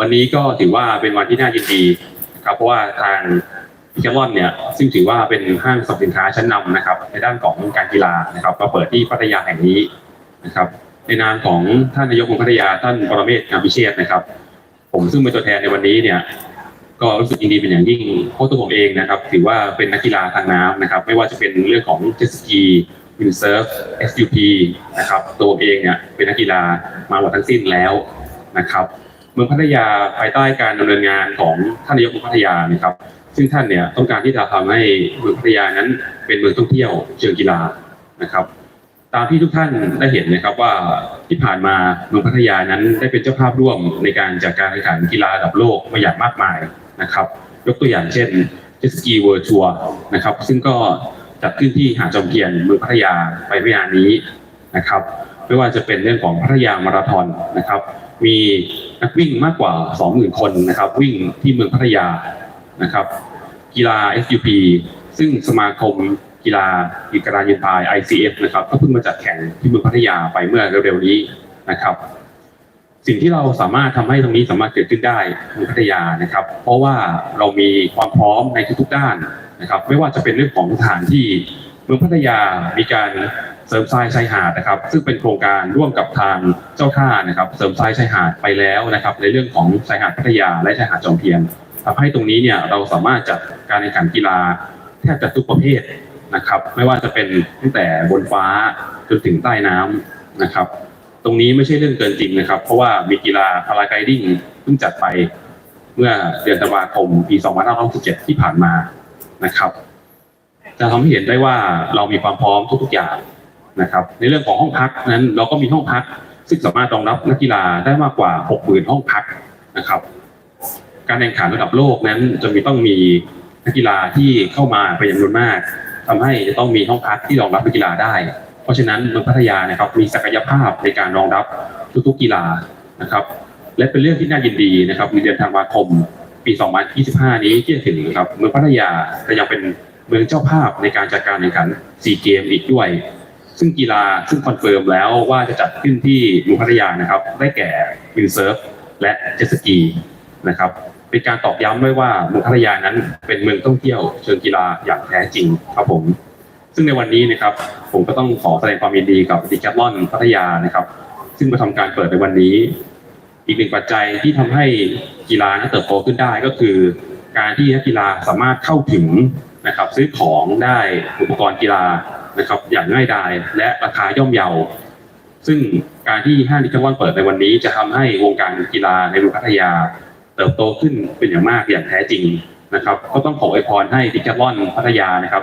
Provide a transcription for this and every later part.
วันนี้ก็ถือว่าเป็นวันที่น่ายินดีนะครับเพราะว่าทางพิคลอนเนี่ยซึ่งถือว่าเป็นห้างสรรพสินค้าชั้นนำนะครับ ในด้านของการกีฬานะครับก็เปิดที่พัทยาแห่งนี้นะครับ ในนามของท่านนายกของพัทยาท่านปรเมศงามพิเชษนะครับ ผมซึ่งเป็นตัวแทนในวันนี้เนี่ยก็รู้สึกยินดีเป็นอย่างยิ่งเพราะตัวผมเองนะครับ ถือว่าเป็นนักกีฬาทางน้ำนะครับ ไม่ว่าจะเป็นเรื่องของเจ็ตสกีวินเซิร์ฟ SUP นะครับ ตัวผมเองเนี่ยเป็นนักกีฬามาหมดทั้งสิ้นแล้วนะครับ เมืองพัทยาภายใต้การดำเนินงานของท่านนายกเมืองพัทยานะครับ ซึ่งท่านเนี่ยต้องการที่จะทำให้เมืองพัทยานั้นเป็นเมืองท่องเที่ยวเชิงกีฬานะครับ ตามที่ทุกท่านได้เห็นนะครับว่าที่ผ่านมาเมืองพัทยานั้นได้เป็นเจ้าภาพร่วมในการจัดการแข่งขันกีฬาระดับโลกมาอย่างมากมายนะครับ ยกตัวอย่างเช่นเจสกีเวิร์ทัวนะครับ ซึ่งก็จัดขึ้นที่หาดจอมเทียนเมืองพัทยาไปไม่นานนี้นะครับ ไม่ว่าจะเป็นเรื่องของพัทยามาราธอนนะครับ มี นักวิ่งมากกว่า 20,000 คนนะครับ วิ่งที่เมืองพัทยานะครับ กีฬา SUP ซึ่งสมาคมกีฬากีฬายนพาย ICF นะครับก็เพิ่งมาจัดแข่งที่เมืองพัทยาไปเมื่อเร็วๆนี้นะครับ สิ่งที่เราสามารถทำให้ตรงนี้สามารถเกิดขึ้นได้ในพัทยานะครับ เพราะว่าเรามีความพร้อมในทุกๆด้านนะครับ ไม่ว่าจะเป็นเรื่องของสถานที่เมืองพัทยามีการ เสริมทรายชายหาดนะครับ ซึ่งเป็นโครงการร่วมกับทางเจ้าท่านะครับ เสริมทรายชายหาดไปแล้วนะครับ ในเรื่องของชายหาดพัทยาและชายหาดจอมเทียนทำให้ตรงนี้เนี่ยเราสามารถจัดการแข่งขันกีฬาแทบจะทุกประเภทนะครับ ไม่ว่าจะเป็นตั้งแต่บนฟ้าจนถึงใต้น้ำนะครับ ตรงนี้ไม่ใช่เรื่องเกินจริงนะครับ เพราะว่ามีกีฬาพาราไกดิ้งเพิ่งจัดไปเมื่อเดือนธันวาคมปี2567ที่ผ่านมานะครับ จะทำให้เห็นได้ว่าเรามีความพร้อมทุกๆอย่าง นะครับในเรื่องของห้องพักนั้นเราก็มีห้องพัก ซึ่งสามารถรองรับนักกีฬาได้มากกว่า 60,000 ห้องพักนะครับ การแข่งขันระดับโลกนั้นจะมีต้องมีนักกีฬาที่เข้ามาเป็นจำนวนมากทำให้จะต้องมีห้องพักที่รองรับนักกีฬาได้ เพราะฉะนั้นเมืองพัทยานะครับมีศักยภาพในการรองรับทุกๆกีฬานะครับ และเป็นเรื่องที่น่ายินดีนะครับในเดือนธันวาคมปี 2025 นี้ที่จะถึงครับเมืองพัทยาจะยังเป็นเมืองเจ้าภาพในการจัดการแข่งขันซีเกมอีกด้วย ซึ่งกีฬาซึ่งคอนเฟิร์มแล้วว่าจะจัดขึ้นที่เมืองพัทยานะครับ ได้แก่วินเซิร์ฟและเจ็ตสกีนะครับ เป็นการตอกย้ำด้วยว่าเมืองพัทยานั้นเป็นเมืองท่องเที่ยวเชิงกีฬาอย่างแท้จริงครับผม ซึ่งในวันนี้นะครับผมก็ต้องขอแสดงความยินดีกับดิแคทลอนพัทยานะครับ ซึ่งมาทำการเปิดในวันนี้ อีกหนึ่งปัจจัยที่ทำให้กีฬานั้นเติบโตขึ้นได้ก็คือ การที่นักกีฬาสามารถเข้าถึงนะครับ ซื้อของได้อุปกรณ์กีฬา นะครับอย่างง่ายดายและราคาย่อมเยา ซึ่งการที่ห้างดิจิทัลเปิดในวันนี้จะทำให้วงการกีฬาในเมืองพัทยา เติบโตขึ้นเป็นอย่างมากอย่างแท้จริงนะครับ ก็ต้องขออวยพรให้ดิจิทัลพัทยานะครับ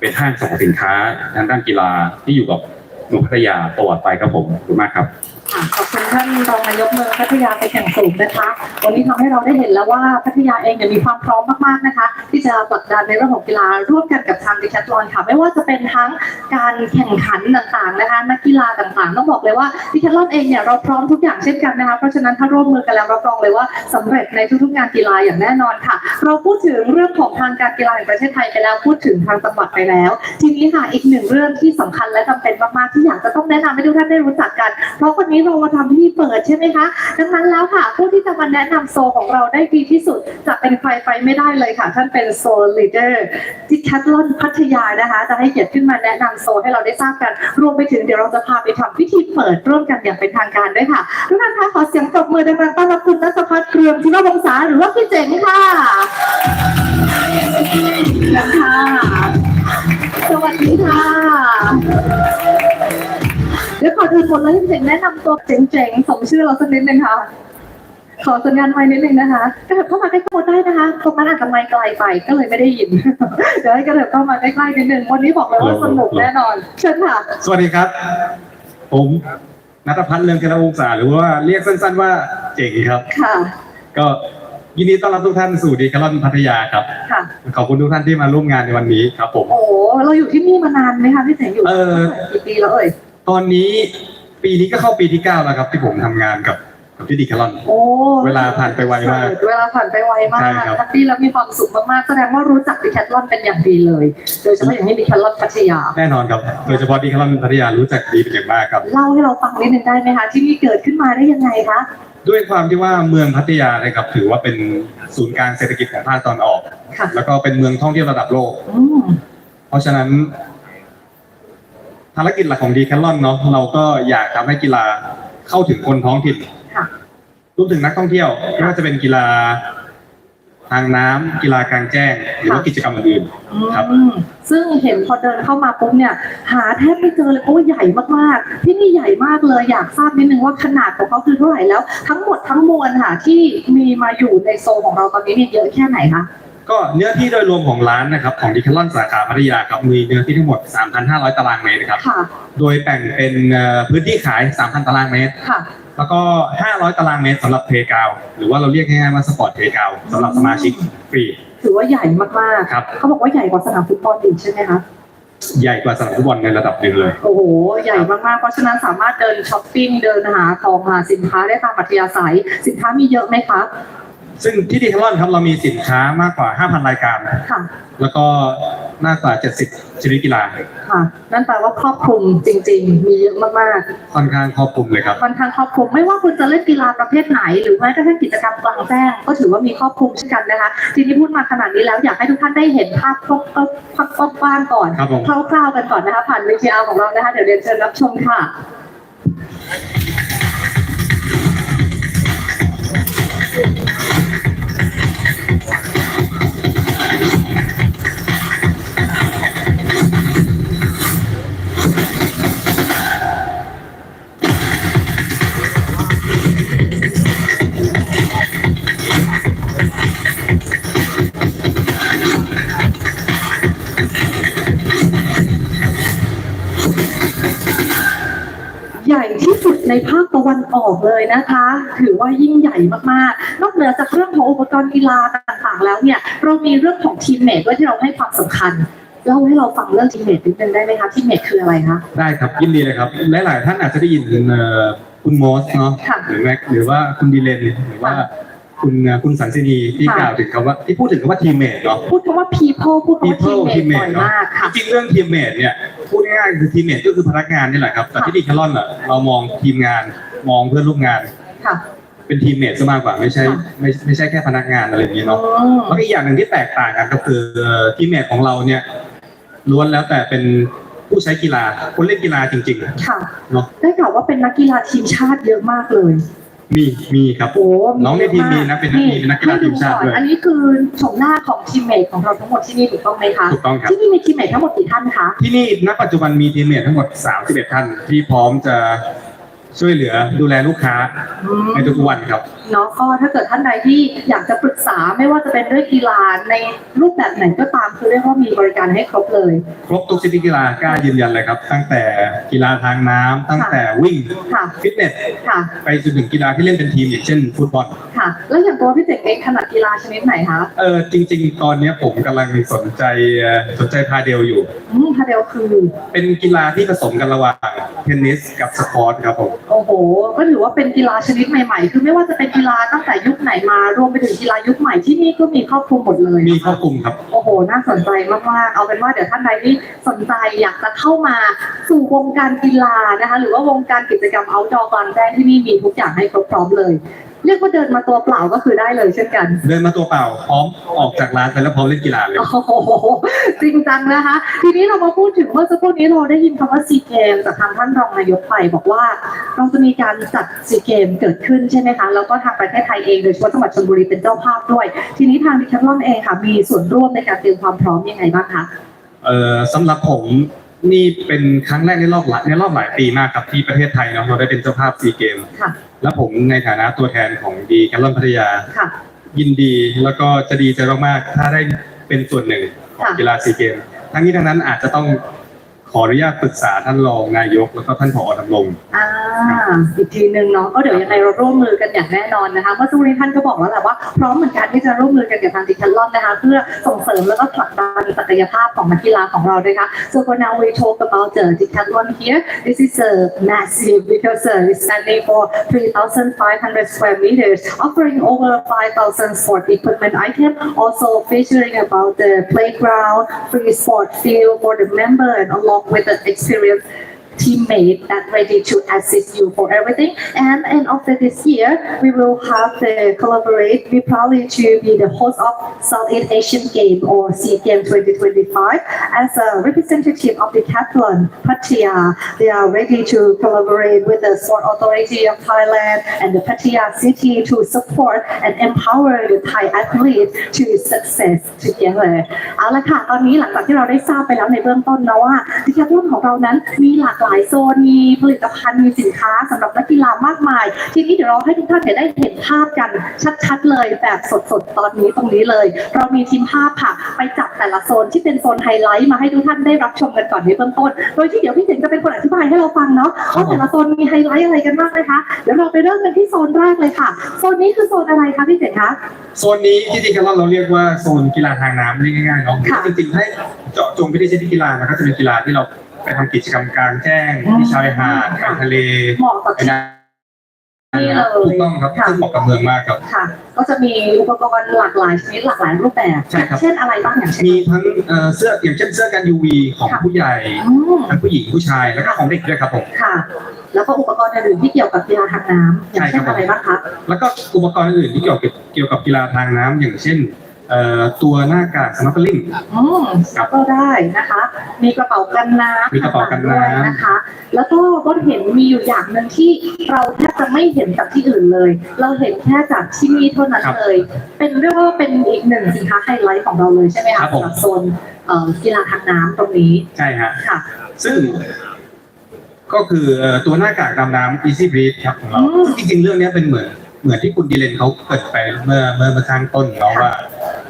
เป็นห้างสรรพสินค้าทางด้านกีฬาที่อยู่กับเมืองพัทยาตลอดไปครับผมขอบคุณมากครับ ขอบคุณท่านรองนายกเมืองพัทยาไปนอย่างสูงนะคะ วันนี้ทำให้เราได้เห็นแล้วว่าพัทยาเองเนี่ยมีความพร้อมมากๆนะคะ ที่จะผลักดันในเรื่องของกีฬาร่วมกันกับทางดิแคทลอนค่ะ ไม่ว่าจะเป็นทั้งการแข่งขันต่างๆนะคะ นักกีฬาต่างๆ ต้องบอกเลยว่าดิแคทลอนเองเนี่ยเราพร้อมทุกอย่างเช่นกันนะคะ เพราะฉะนั้นถ้าร่วมมือกันแล้วรับรองเลยว่าสำเร็จในทุกๆงานกีฬาอย่างแน่นอนค่ะ เราพูดถึงเรื่องของทางการกีฬาแห่งประเทศไทยไปแล้วพูดถึงทางจังหวัดไปแล้ว ทีนี้ค่ะอีกหนึ่งเรื่องที่สำคัญและจำเป็นมากๆที่อยากจะต้องแนะนำให้ทุกท่านได้รู้จักกัน เพราะวันนี้เรามาทำพิธีเปิดใช่ไหมคะ ดังนั้นแล้วค่ะ ผู้ที่จะมาแนะนำโซของเราได้ดีที่สุด จะเป็นใครไปไม่ได้เลยค่ะ ท่านเป็นโซลีเดอร์ที่แคทลอนพัทยานะคะ จะให้เกียรติขึ้นมาแนะนำโซให้เราได้ทราบกัน รวมไปถึงเดี๋ยวเราจะพาไปทำพิธีเปิดร่วมกันอย่างเป็นทางการด้วยค่ะ ทุกท่านคะขอเสียงปรบมือดังๆต้อนรับคุณนัทพัฒน์เครืองธิรวงศาหรือว่าพี่เจ๋งค่ะนะคะสวัสดีค่ะ เดี๋ยวขอถือคนแล้วพี่เจ๋งแนะนำตัวเจ๋งๆสมชื่อเราสักนิดนึงค่ะ ขอสัญญาณไว้นิดนึงนะคะกระเถิบเข้ามาใกล้ๆได้นะคะตรงนั้นอาจจะไมค์ไกลไปก็เลยไม่ได้ยิน เดี๋ยวให้กระเถิบเข้ามาใกล้ๆนิดนึงวันนี้บอกเลยว่าสนุกแน่นอนเชิญค่ะ สวัสดีครับ ผมนัทพัฒน์เรืองธนวงศาหรือว่าเรียกสั้น ๆ ว่าเจ๋งครับ ค่ะ ก็ยินดีต้อนรับทุกท่านสู่ดีคาร์ลอนพัทยาครับค่ะขอบคุณทุกท่านที่มาร่วมงานในวันนี้ครับผม โอ้โหเราอยู่ที่นี่มานานไหมคะพี่เจ๋งอยู่เออกี่ปีแล้วเอ่ย ตอนนี้ปีนี้ก็เข้าปีที่เก้าแล้วครับ ที่ผมทำงานกับกับที่ดีคาร์ลอน โอ้เวลาผ่านไปไวมาก เวลาผ่านไปไวมากใช่ครับ แฮปปี้แล้วมีความสุขมากๆ แสดงว่ารู้จักดิแคทลอนเป็นอย่างดีเลย โดยเฉพาะอย่างที่ดิแคทลอนพัทยา แน่นอนครับ โดยเฉพาะดีคาร์ลอนพัทยารู้จักดีเป็นอย่างมากครับ เล่าให้เราฟังนิดนึงได้ไหมคะ ที่นี่เกิดขึ้นมาได้ยังไงคะ ด้วยความที่ว่าเมืองพัทยานะครับถือว่าเป็นศูนย์กลางเศรษฐกิจของภาคตอนออก ค่ะ แล้วก็เป็นเมืองท่องเที่ยวระดับโลก อืมเพราะฉะนั้น ภารกิจหลักของดีแคลอนเนาะเราก็อยากทำให้กีฬาเข้าถึงคนท้องถิ่นค่ะ รวมถึงนักท่องเที่ยวไม่ว่าจะเป็นกีฬาทางน้ำกีฬากลางแจ้ง หรือว่ากิจกรรมอื่น ครับ อืมซึ่งเห็นพอเดินเข้ามาปุ๊บเนี่ย หาแทบไม่เจอเลยเพราะว่าใหญ่มากๆ ที่นี่ใหญ่มากเลยอยากทราบนิดนึงว่าขนาดของเขาคือเท่าไหร่แล้ว ทั้งหมดทั้งมวลค่ะที่มีมาอยู่ในโซนของเราตอนนี้เนี่ยเยอะแค่ไหนคะๆ ก็เนื้อที่โดยรวมของร้านนะครับของดีแคลอนสาขาพัทยาครับมีเนื้อที่ทั้งหมด 3,500 ตารางเมตรครับ ค่ะ โดยแบ่งเป็นเอ่อพื้นที่ขาย 3,000 ตารางเมตร ค่ะ แล้วก็ 500 ตารางเมตรสำหรับเพกาวหรือว่าเราเรียกง่ายๆว่าสปอร์ตเพกาวสำหรับสมาชิกฟรี ถือว่าใหญ่มากครับ ๆเขาบอกว่าใหญ่กว่าสนามฟุตบอลอีกใช่ไหมคะ ใหญ่กว่าสนามฟุตบอลในระดับหนึ่งเลย โอ้โห ใหญ่มากๆ เพราะฉะนั้นสามารถเดินช้อปปิ้ง เดินหาของหาสินค้าได้ตามอัธยาศัย สินค้ามีเยอะไหมคะ ซึ่งที่ดีแคลอนครับเรามีสินค้ามากกว่า 5,000 รายการ ค่ะ แล้วก็มากกว่า 70 ชนิดกีฬาค่ะ นั่นแปลว่าครอบคลุมจริง ๆ มีเยอะมากค่อนข้างครอบคลุมเลยครับ ๆค่อนข้างครอบคลุมไม่ว่าคุณจะเล่นกีฬาประเภทไหน หรือแม้กระทั่งกิจกรรมกลางแจ้งก็ถือว่ามีครอบคลุมเช่นกันนะคะ ทีนี้พูดมาขนาดนี้แล้วอยากให้ทุกท่านได้เห็นภาพครบๆภาพครบบ้านก่อน ครับผม คร่าวๆกันก่อนนะคะ ผ่าน VTR ของเรานะคะ เดี๋ยวเรียนเชิญรับชมค่ะ Thank you. วันออกเลยนะคะ ถือว่ายิ่งใหญ่มากๆ นอกเหนือจากเรื่องของอุปกรณ์กีฬาต่างๆ แล้วเนี่ย เรามีเรื่องของทีมเมทด้วยที่เราให้ความสำคัญเล่าให้เราฟังเรื่องทีมเมทนิดนึงได้ไหมคะทีมเมทคืออะไรคะได้ครับยินดีเลยครับหลายๆท่านอาจจะได้ยินเอ่อคุณโมสเนาะค่ะหรือแม็กหรือว่าคุณดีเลนหรือว่าค่ะคุณเอ่อคุณสันสินีที่ค่ะกล่าวถึงคำว่าที่พูดถึงคำว่าทีมเมทเนาะพูดคำว่า people พูดคำว่า people ทีมเมทบ่อย teammate เนอะมากค่ะจริงๆเรื่องทีมเมทเนี่ยพูดง่ายๆคือทีมเมทก็คือพนักงานนี่แหละครับแต่ที่ดีแคลอนอะเรามองทีมงาน มองเพื่อนร่วมงาน ค่ะ เป็นทีมเมทซะมากกว่าไม่ใช่ค่ะไม่ไม่ใช่แค่พนักงานอะไรอย่างนี้เนาะอืม แล้วอีกอย่างหนึ่งที่แตกต่างกันก็คือทีมเมทของเราเนี่ยล้วนแล้วแต่เป็นผู้ใช้กีฬาคนเล่นกีฬาจริง ค่ะๆเนาะได้ข่าวว่าเป็นนักกีฬาทีมชาติเยอะมากเลยมีมีครับ โอ้น้องในทีมมีนะเป็นนักมีเป็นนักกีฬาทีมชาติด้วยอันนี้คือชมหน้าของทีมเมทของเราทั้งหมดที่นี่ถูกต้องไหมคะ ถูกต้องครับ ที่นี่มีทีมเมททั้งหมดกี่ท่านคะ ที่นี่ณปัจจุบันมีทีมเมททั้งหมด 31 ท่าน ที่พร้อมจะ ช่วยเหลือดูแลลูกค้าในทุกๆวันครับ เนาะก็ถ้าเกิดท่านใดที่อยากจะปรึกษาไม่ว่าจะเป็นเรื่องกีฬาในรูปแบบไหนก็ตามคือเรียกว่ามีบริการให้ครบเลย ครบทุกชนิดกีฬากล้ายืนยันเลยครับ ตั้งแต่กีฬาทางน้ำตั้งแต่วิ่งค่ะฟิตเนสค่ะ ไปจนถึงกีฬาที่เล่นเป็นทีมอย่างเช่นฟุตบอล ค่ะ แล้วอย่างตัวพี่เจ๋งเองถนัดกีฬาชนิดไหนคะเออจริง ๆ ตอนเนี้ยผมกำลังสนใจเอ่อสนใจพาเดลอยู่ อืมพาเดลคือ เป็นกีฬาที่ผสมกันระหว่างเทนนิสกับสปอร์ตครับผม โอ้โห ก็ถือว่าเป็นกีฬาชนิดใหม่ๆ คือไม่ว่าจะเป็นกีฬาตั้งแต่ยุคไหนมารวมไปถึงกีฬายุคใหม่ที่นี่ก็มีครอบคลุมหมดเลยมีครอบคลุมครับ โอ้โห น่าสนใจมากๆ เอาเป็นว่าเดี๋ยวท่านใดที่สนใจอยากจะเข้ามาสู่วงการกีฬานะคะ หรือว่าวงการกิจกรรม outdoor กลางแจ้งที่นี่มีทุกอย่างให้ครบพร้อมเลย เรียกว่าเดินมาตัวเปล่าก็คือได้เลยเช่นกัน เดินมาตัวเปล่าพร้อมออกจากร้านไปแล้วพร้อมเล่นกีฬาเลย โอ้โหจริงจังนะคะ ทีนี้เรามาพูดถึงเมื่อสักครู่นี้เราได้ยินคำว่าซีเกมจากทางท่านรองนายกไปบอกว่า เราจะมีการจัดซีเกมเกิดขึ้นใช่ไหมคะแล้วก็ทางประเทศไทยเองโดยเฉพาะจังหวัดชลบุรีเป็นเจ้าภาพด้วย ทีนี้ทางดิฉันลอนเองค่ะมีส่วนร่วมในการเตรียมความพร้อมยังไงบ้างคะ เอ่อสำหรับผม นี่เป็นครั้งแรกในรอบหลายในรอบหลายปีมากครับที่ประเทศไทยเนาะเราได้เป็นเจ้าภาพซีเกม ค่ะ และผมในฐานะตัวแทนของดีแคลรอนพัทยา ค่ะ ยินดีแล้วก็จะดีใจมากๆถ้าได้เป็นส่วนหนึ่งของค่ะ กีฬาซีเกม ทั้งนี้ทั้งนั้นอาจจะต้อง ขออนุญาตปรึกษาท่านรองนายกแล้วก็ท่านผอดำรงอ่าอีกทีหนึ่งเนาะก็เดี๋ยวยังไงเราร่วมมือกันอย่างแน่นอนนะคะเมื่อสักครู่นี้ท่านก็บอกแล้วแหละว่าพร้อมเหมือนกันที่จะร่วมมือกันกับทางดิคัลลอนนะคะ เพื่อส่งเสริมแล้วก็ผลักดันศักยภาพของนักกีฬาของเราด้วยค่ะ so for now we talk about the decathlon here this is a massive because uh, it's standing for 3,500 square meters offering over 5,000 sport equipment items also featuring about the playground free sport field for the member and along with the experience teammate that ready to assist you for everything. And and after this year, we will have the collaborate. We probably to be the host of Southeast Asian Game or SEA Game 2025 as a representative of Decathlon Pattaya. They are ready to collaborate with the Sport Authority of Thailand and the Pattaya City to support and empower the Thai athlete to success together. เอาละค่ะ ตอนนี้หลังจากที่เราได้ทราบไปแล้วในเบื้องต้นนะว่าดิจิทัลของเรานั้นมีหลากหลาย ายโซนมีผลิตภัณฑ์มีสินค้าสำหรับนักกีฬามากมาย ทีนี้เดี๋ยวเราให้ทุกท่านเนี่ยได้เห็นภาพกันชัดๆเลยแบบสดๆตอนนี้ตรงนี้เลย เรามีทีมภาพค่ะไปจับแต่ละโซนที่เป็นโซนไฮไลท์มาให้ทุกท่านได้รับชมกันก่อนในเบื้องต้น โดยที่เดี๋ยวพี่เจ๋งจะเป็นคนอธิบายให้เราฟังเนาะว่าแต่ละโซนมีไฮไลท์อะไรกันบ้างนะคะเดี๋ยวเราไปเริ่มกันที่โซนแรกเลยค่ะโซนนี้คือโซนอะไรคะพี่เจ๋งคะโซนนี้ที่ดีกันเราเรียกว่าโซนกีฬาทางน้ำเรียกง่ายๆเนาะค่ะจริงๆให้เจาะจงไปที่ชนิดกีฬานะก็จะเป็นกีฬาที่เรา ไปทำกิจกรรมกลางแจ้งอืมที่ชายหาดไปทะเลเหมาะกับไปที่น้นี่เลยำถูกต้องครับค่ะซึ่งเหมาะกับเมืองมากครับ ค่ะ ก็จะมีอุปกรณ์หลากหลายชนิดหลากหลายรูปแบบใช่ครับ เช่นอะไรบ้างอย่างเช่น มีทั้งเอ่อเสื้ออย่างเช่นเสื้อกัน UV ของค่ะ ผู้ใหญ่อืมทั้งผู้หญิงผู้ชายแล้วก็ของเด็กด้วยครับผม ค่ะ แล้วก็อุปกรณ์อื่นๆที่เกี่ยวกับกีฬาทางน้ำอย่างเช่นใช่ครับ อะไรบ้างคะแล้วก็อุปกรณ์อื่นๆที่เกี่ยวกับเกี่ยวกับกีฬาทางน้ำอย่างเช่น เอ่อตัวหน้ากากสโนว์ลิ่งอืมก็ได้นะคะ มีกระเป๋ากันน้ำมีกระเป๋ากันน้ำด้วยนะคะ แล้วก็ก็เห็นมีอยู่อย่างหนึ่งที่เราแทบจะไม่เห็นจากที่อื่นเลย เราเห็นแค่จากที่นี่เท่านั้นเลย เป็นเรียกว่าเป็นอีกหนึ่งสินค้าไฮไลท์ของเราเลยใช่ไหมครัคะบผม สำหรับโซนเอ่อกีฬาทางน้ำตรงนี้ใช่ฮะ ค่ะ ซึ่งก็คือเอ่อตัวหน้ากากดำน้ำ Easy Breathe ครับของเราอืม จริงๆเรื่องเนี้ยเป็นเหมือน เหมือนที่คุณดีเลนเขาเกิดไปเมื่อเมื่อเมื่อข้างต้นเนาะค่ะว่า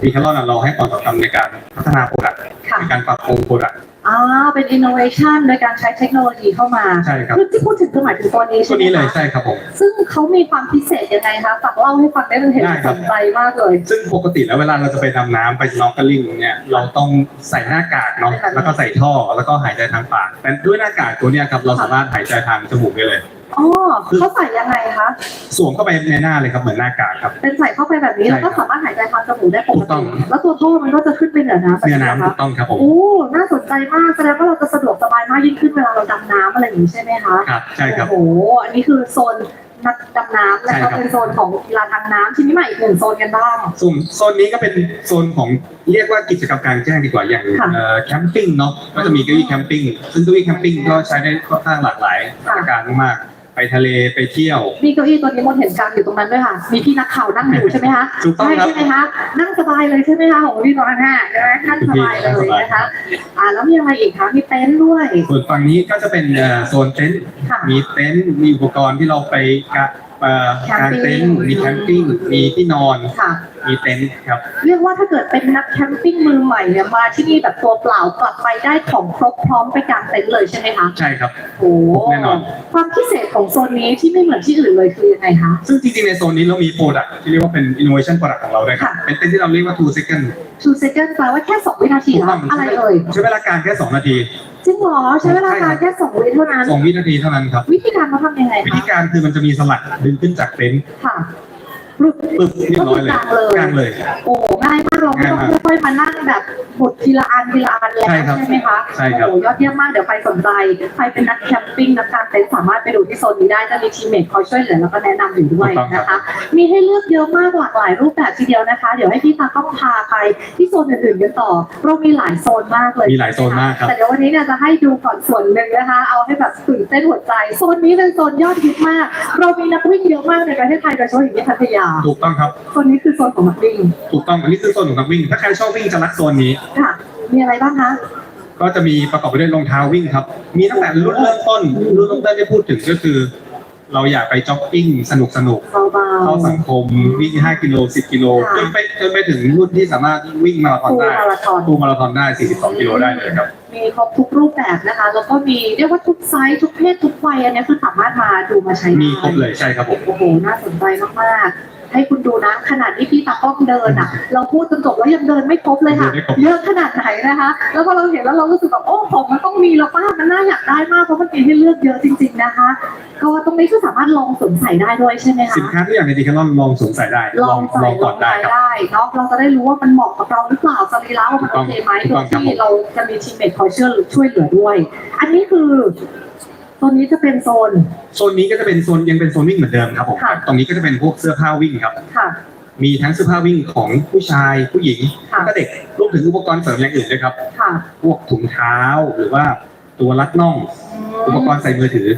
ดีแคลอนเราให้ความสำคัญในการพัฒนาโปรดักต์ค่ะในการปรับปรุงโปรดักต์อ่าเป็น innovation โดยการใช้เทคโนโลยีเข้ามาใช่ครับคือที่พูดถึงคือหมายถึงตัวนี้ตัใช่วไหมนี้เลยคะใช่ครับผมซึ่งเขามีความพิเศษยังไงคะฝากเล่าให้ฟังได้เลยเห็นได้ครัสบนใจมากเลย ซึ่งปกติแล้วเวลาเราจะไปดำน้ำไปสโนว์ลิ่งเนี่ยเราต้องใส่หน้ากากเนาะค่ะแล้วก็ใส่ท่อแล้วก็หายใจทางปากแต่ด้วยหน้ากากตัวเนี้ยครับเราสามารถหายใจทางจมูกได้เลย อ๋อเขาใส่ยังไงคะ สวมเข้าไปในหน้าเลยครับเหมือนหน้ากากครับ เป็นใส่เข้าไปแบบนี้ใช่แล้วก็สามารถหายใจทางจมูกได้ปถูกกต้ติองแล้วตัวท่อมันก็จะขึ้นไปเหนือน้ำแบบเนื้อนี้น้ำนะถูคะกต้องครับผม โอ้ น่าสนใจมาก แสดงว่าเราจะสะดวกสบายมากยิ่งขึ้นเวลาเราดำน้ำอะไรอย่างนี้ใช่ไหมคะ ครับ ใช่ครับ โอ้โห อันนี้คือโซนนักดำน้ำแล้วใช่ก็ครับเป็นโซนของกีฬาทางน้ำทีนี้มาอีกหนึ่งโซนกันบ้างส่วนโซนนี้ก็เป็นโซนของเรียกว่ากิจกรรมกลางแจ้งดีกว่าอย่างค่ะเอ่อแคมปิ้งเนาะก็จะมีเก้าอี้แคมปิ้งซึ่งเก้าอี้แคมปิ้งก็ใช้ได้ค่อนข้างหลากหลายมาตรการมากๆ ไปทะเลไปเที่ยว มีเก้าอี้ตัวนี้มดเห็นกลางอยู่ตรงนั้นด้วยค่ะ มีพี่นักข่าวนั่งอยู่ใช่ไหมคะถูกต้องใช่ครับใช่ไหมคะ นั่งสบายเลยใช่ไหมคะของพี่น้องค่ะใช่ไหมนั่งสบายเลยนะคะ อ่าแล้วมีอะไรอีกคะ มีเต็นท์ด้วย ส่วนฝั่งนี้ก็จะเป็นเอ่อโซนเต็นท์ค่ะมีเต็นท์ มีอุปกรณ์ที่เราไปกะ เอ่อกางเต็นท์มีแคมปิ้งมีที่นอนค่ะ มีเต็นท์ครับ เรียกว่าถ้าเกิดเป็นนักแคมปิ้งมือใหม่เนี่ยมาที่นี่แบบตัวเปล่ากลับไปได้ของครบพร้อมไปกางเต็นท์เลยใช่ไหมคะใช่ครับ โอ้ครบแน่นอน ความพิเศษของโซนนี้ที่ไม่เหมือนที่อื่นเลยคือยังไงคะ ซึ่งจริงๆในโซนนี้เรามีโปรดักที่เรียกว่าเป็น innovation product ของเราด้วยครับ ค่ะ เป็นเต็นท์ที่เราเรียกว่า two second two second แปลว่าแค่สองวินาทีถูกเหรต้อองอะไรเอ่ยใช้เวลาการแค่สองนาทีจริงเหรอใช้เวลาการแค่สองวิเท่านั้นสองวินาทีเท่านั้นครับ วิธีการเขาทำยังไงวิคะธีการคือมันจะมีสลักดึงขึ้นจากเต็นท์ค่ะ ปลุกปึ๊บเรียบร้อยเลยก็คือกางเลยกางเลย โอ้ง่ายมากเราไม่ต้องง่ายมากค่อยๆมานั่งแบบบดทีละอันทีละอันแล้วใช่ครับใช่ไหมคะใช่ครับโอ้ยอดเยี่ยมมากเดี๋ยวใครสนใจใครเป็นนักแคมปิ้งนักการเต็นท์สามารถไปดูที่โซนนี้ได้จะมีทีมเมทคอยช่วยเหลือแล้วก็แนะนำอยู่ด้วยนะคะ มีให้เลือกเยอะมากหลากหลายรูปแบบทีเดียวนะคะ เดี๋ยวให้พี่ตาต้องพาไปที่โซนอื่นๆกันต่อเรามีหลายโซนมากเลยมีหลายโซนมากครับแต่เดี๋ยววันนี้เนี่ยจะให้ดูก่อนส่วนหนึ่งนะคะ เอาให้แบบตื่นเต้นหัวใจโซนนี้เป็นโซนยอดฮิตมาก เรามีนักวิ่งเยอะมากในประเทศไทยโดยเฉพาะอย่างที่พัทยาถูกต้องครับโซนนี้คือโซนของนักวิ่งถูกต้องอันนี้คือโซนของนักวิ่ง ถ้าใครชอบวิ่งจะรักโซนนี้ค่ะ มีอะไรบ้างคะก็จะมีประกอบไปด้วยรองเท้าวิ่งครับ มีตั้งแต่รุ่นเริ่มต้น รุ่นเริ่มต้นที่พูดถึงก็คือ เราอยากไปจ็อกกิ้งสนุกสนุกเบาๆเข้าสังคมวิ่ง 5 กิโล 10 กิโลค่ะจนไปจนไปถึงรุ่นที่สามารถวิ่งมาราธๆอนฟูลได้มาราธอนฟูลมาราธอนได้ 42 กิโลได้เลยครับ มีครบทุกรูปแบบนะคะ แล้วก็มีเรียกว่าทุกไซส์ทุกเพศทุกวัยอันเนี้ยคือสามารถมาดูมาใช้ได้มีครบเลยใช่ครับผมโอ้โหน่าสนใจมากๆ ให้คุณดูนะ ขนาดที่พี่ตากล้องเดินอะ เราพูดจนจบแล้วยังเดินไม่ครบเลยค่ะเดินไม่ครบเยอะขนาดไหนนะคะ แล้วพอเราเห็นแล้วเรารู้สึกแบบโอ้ของมันต้องมีแล้วป้ามันน่าอยากได้มากเพราะมันมีให้เลือกเยอะจริง ๆนะคะ ก็ตรงนี้คือสามารถลองสวมใส่ได้ด้วยใช่ไหมคะสินค้าที่อย่างในดีแคลอนลองสวมใส่ได้ลองใส่ลองก่อนได้ครับได้เนาะเราจะได้รู้ว่ามันเหมาะกับเราหรือเปล่าสรีระว่ามันโอเคไหมถูกโดต้อยงครับที่เราจะมีทีมเมทคอยช่วยช่วยเหลือด้วย อันนี้คือ ตัวนี้จะเป็นโซน โซนนี้ก็จะเป็นโซนยังเป็นโซนวิ่งเหมือนเดิมครับผมค่ะ ตรงนี้ก็จะเป็นพวกเสื้อผ้าวิ่งครับ ค่ะ มีทั้งเสื้อผ้าวิ่งของผู้ชายผู้หญิงค่ะ แล้วก็เด็กรวมถึงอุปกรณ์เสริมอย่างอื่นด้วยครับ ค่ะพวกถุงเท้าหรือว่าตัวรัดน่องอุปกรณ์ใส่มือถือ